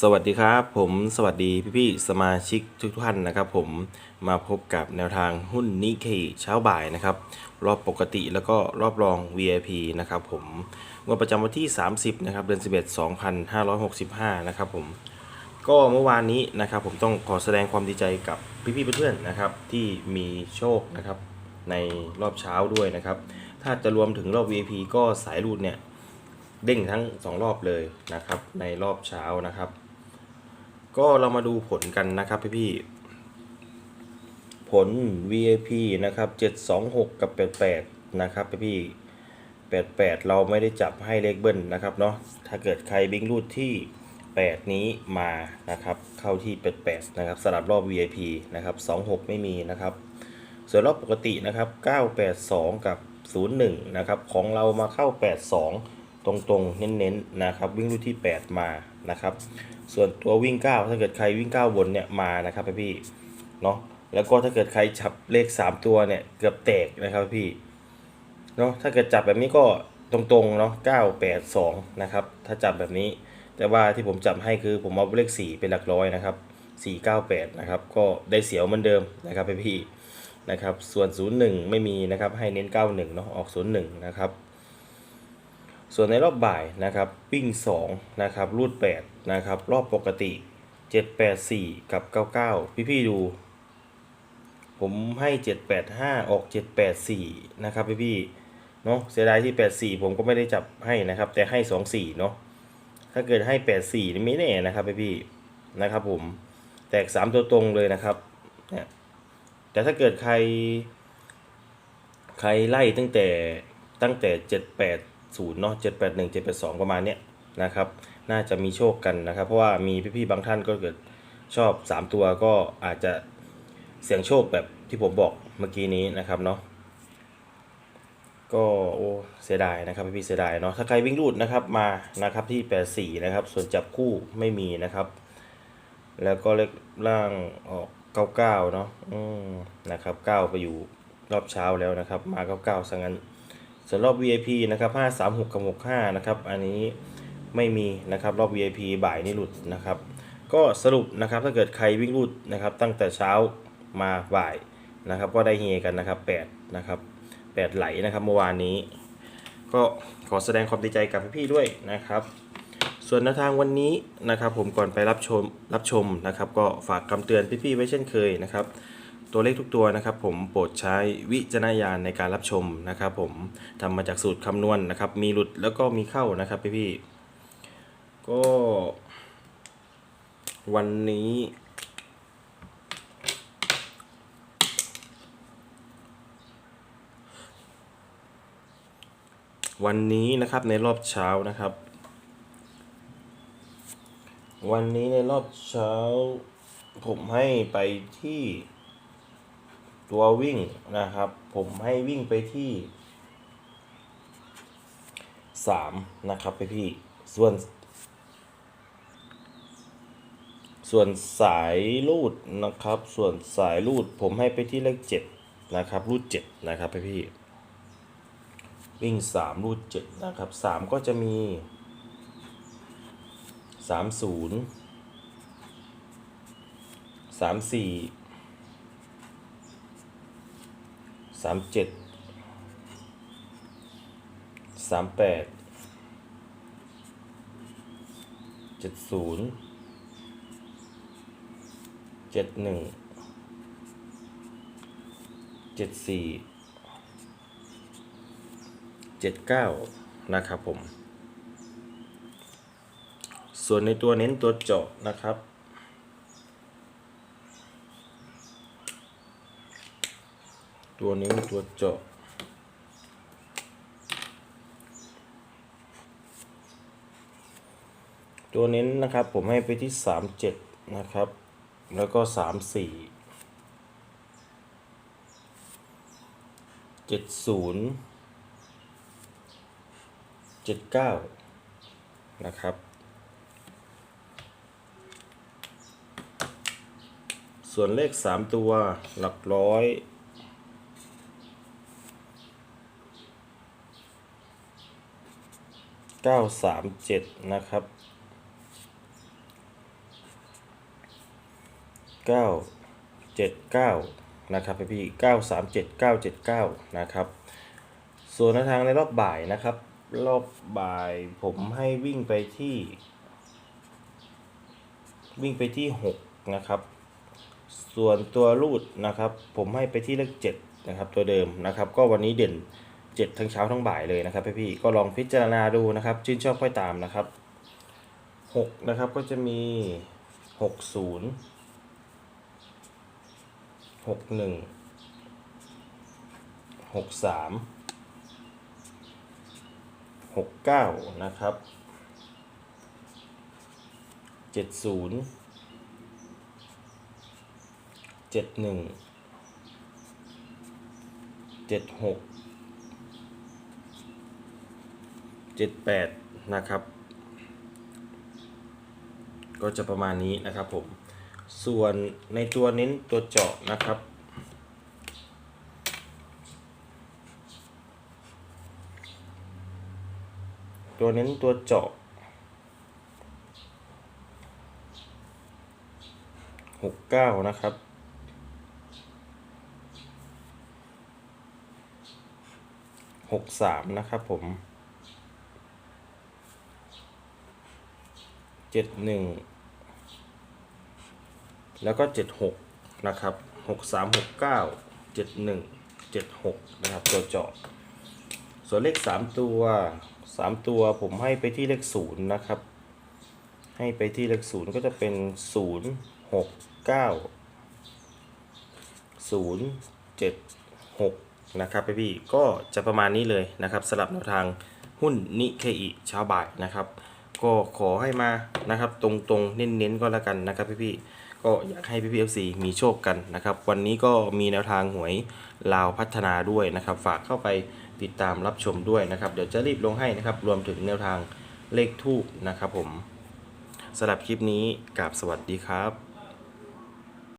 สวัสดีครับ ผมสวัสดีพี่ๆสมาชิกทุกท่านนะครับ ผมมาพบกับแนวทางหุ้นนิเคเช้าบ่ายนะครับ รอบปกติแล้วก็รอบรอง VIP นะครับผมงวดประจำวันที่ 30นะครับเดือน 11 2565 นะครับผมก็เมื่อวานนี้นะครับ ผมต้องขอแสดงความดีใจกับพี่ๆเพื่อนๆนะครับ ที่มีโชคนะครับในรอบเช้าด้วยนะครับ ถ้าจะรวมถึงรอบ VIP ก็สายรูดเนี่ย เด้งทั้ง 2 รอบเลยนะครับ ในรอบเช้านะครับ ก็เรามาดูผลกันนะครับพี่ๆผล VIP นะครับ 726 กับ 88 นะครับพี่ๆ88 เราไม่ได้จับให้เลขเบิ้ลนะครับเนาะถ้าเกิดใครบิงรูดที่ 8 นี้มานะครับ เข้าที่ 88 นะครับสลับรอบ VIP นะครับ 26 ไม่มีนะครับส่วนรอบปกตินะครับ 982 กับ 01 นะครับ ของเรามาเข้า 82 ตรงๆ เน้นๆนะครับ วิ่งรูดที่ 8 มานะครับ ส่วนตัววิ่ง 9 ถ้าเกิดใครวิ่ง 9 บนเนี่ยมานะครับพี่เนาะแล้วก็ถ้าเกิดใครจับเลข 3 ตัวเนี่ยเกือบแตกนะครับพี่เนาะถ้าเกิดจับแบบนี้ก็ตรงๆเนาะ982นะครับถ้าจับแบบนี้ แต่ว่าที่ผมจับให้คือผมเอาเลข 4 เป็นหลักร้อยนะครับ498นะครับก็ได้เสียวเหมือนเดิมนะครับพี่นะครับส่วน 01 ไม่มีนะครับให้เน้น 91เนาะออก 01 นะครับ ส่วนในรอบบ่ายนะครับวิ่ง2นะครับรูด8นะครับรอบปกติ 784 กับ 99 พี่ๆดู ผมให้ 785 ออก 784 นะครับพี่ๆเนาะเสียดายที่ 84 ผมก็ไม่ได้จับให้นะครับ แต่ให้ 24 เนาะถ้าเกิดให้ 84นี่ไม่แน่นะครับพี่ๆนะครับผมแตก 3 ตัวตรงเลยนะครับเนี่ยแต่ถ้าเกิดใคร ใครไล่ตั้งแต่ตั้งแต่ 780เนาะ781 782ประมาณเนี้ยนะครับ น่าจะมีโชคกันนะครับ เพราะว่ามีพี่ๆบางท่านก็เกิดชอบ 3 ตัวก็อาจจะเสี่ยงโชคแบบที่ผมบอกเมื่อกี้นี้นะครับเนาะก็โอ้เสียดายนะครับพี่ๆเสียดายเนาะถ้าใครวิ่งรูดนะครับมานะครับที่84นะครับ ส่วนจับคู่ไม่มีนะครับ แล้วก็เลขล่างออก99เนาะอืมนะครับ9ไปอยู่รอบเช้าแล้วนะครับ มา99ซะงั้น ส่วนรอบ VIP นะครับ536กับ65นะครับ อันนี้ไม่มีนะครับรอบ VIP บ่ายนี่หลุดนะครับ ก็สรุปนะครับถ้าเกิดใครวิ่งรูดนะครับตั้งแต่เช้ามาบ่ายนะครับ ก็ได้เฮกันนะครับ8นะครับ8ไหลนะครับเมื่อวานนี้ ก็ขอแสดงความดีใจกับพี่ๆด้วยนะครับ ส่วนแนวทางวันนี้นะครับ ผมก่อนไปรับชมรับชมนะครับ ก็ฝากคำเตือนพี่ๆไว้เช่นเคยนะครับ ตัวเลขทุกตัวนะครับ ผมโปรดใช้วิจารณญาณในการรับชมนะครับ ผมทำมาจากสูตรคำนวณนะครับ มีหลุดแล้วก็มีเข้านะครับพี่ๆก็ วันนี้ วันนี้นะครับในรอบเช้านะครับ วันนี้ในรอบเช้า ผมให้ไปที่ ตัววิ่งนะครับ ผมให้วิ่งไปที่ 3 นะครับพี่ส่วนส่วนสายรูดนะครับ ส่วนสายรูดผมให้ไปที่เลข7นะครับรูด7นะครับพี่พี่วิ่ง 3 รูด7นะครับ 3 ก็จะมี 30 34 สามเจ็ดสามแปดเจ็ดศูนย์เจ็ดหนึ่งเจ็ดสี่เจ็ดเก้านะครับผม ส่วนในตัวเน้นตัวเจาะนะครับ ตัวเน้นตัวเจาะตัวเน้นนะครับผมให้ไปที่สามเจ็ดนะครับ แล้วก็สามสี่เจ็ดศูนย์เจ็ดเก้านะครับ ส่วนเลขสามตัวหลักร้อย เก้าสามเจ็ดนะครับเก้าเจ็ดเก้านะครับพี่เก้าสามเจ็ดเก้าเจ็ดเก้านะครับ ส่วนแนวทางในรอบบ่ายนะครับ รอบบ่ายผมให้วิ่งไปที่ วิ่งไปที่หกนะครับ ส่วนตัวรูดนะครับ ผมให้ไปที่เลขเจ็ดนะครับ ตัวเดิมนะครับ ก็วันนี้เด่น เจ็ดทั้งเช้าทั้งบ่ายเลยนะครับพี่ๆก็ลองพิจารณาดูนะครับ ชื่นชอบค่อยตามนะครับหกนะครับก็จะมีหกศูนย์หกหนึ่งหกสามหกเก้านะครับเจ็ด ศูนย์เจ็ดหนึ่งเจ็ดหกเจ็ดแปดนะครับ ก็จะประมาณนี้นะครับผม ส่วนในตัวเน้นตัวเจาะนะครับ ตัวเน้นตัวเจาะหกเก้านะครับหกสามนะครับผม เจ็ดหนึ่งแล้วก็เจ็ดหกนะครับหกสามหกเก้าเจ็ดหนึ่งเจ็ดหกนะครับตัวเจาะ ส่วนเลขสามตัวสามตัวผมให้ไปที่เลขศูนย์นะครับ ให้ไปที่เลขศูนย์ก็จะเป็นศูนย์หกเก้าศูนย์เจ็ดหกนะครับพี่พี่ก็จะประมาณนี้เลยนะครับสำหรับแนวทางหุ้นนิเคอิเช้าบ่ายนะครับ ก็ขอให้มานะครับ ตรงๆเน้นๆก็แล้วกันนะครับพี่พี่ๆก็อยากให้พี่พีเอฟซีมีโชคกันนะครับ วันนี้ก็มีแนวทางหวยลาวพัฒนาด้วยนะครับ ฝากเข้าไปติดตามรับชมด้วยนะครับ เดี๋ยวจะรีบลงให้นะครับ รวมถึงแนวทางเลขทูบนะครับผมสำหรับคลิปนี้กราบสวัสดีครับ